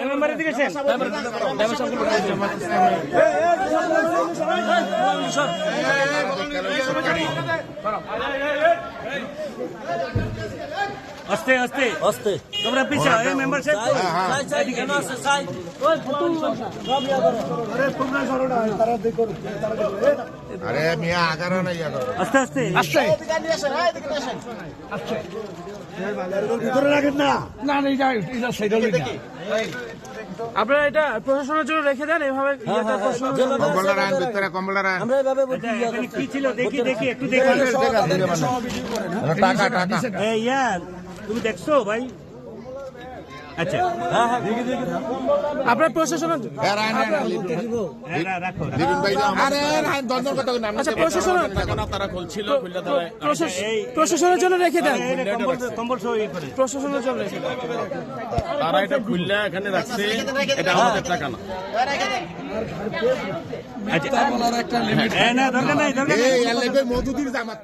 মেম্বারের দিকে সেন আস্তে আস্তে। আস্তে। তোমরা পিছা এই মেম্বার সাহেব সাই সাই কেন আছে সাই আরে মিয়া আগারো না। ইয়া করো আস্তে আস্তে আস্তে আপনারা এটা প্রশাসনের জন্য রেখে দেন এভাবে প্রশাসনের জন্য- কম্বলটা রান ভিতরে কম্বলটা আমরা এভাবে কি ছিল? দেখি দেখি একটু দেখি। টাকা টাকা। এই ইয়া তুমি দেখছ ভাই? আচ্ছা। আপনার হ্যাঁ, আচ্ছা প্রশাসনের জন্য রেখে দেন। প্রশাসনের জন্য রেখে দেন। তারা এটা খুললে এখানে রাখছে এটা আমাদের টাকা না। আচ্ছা। এই না দরকার নাই দরকার নাই। মধুদির জামাত।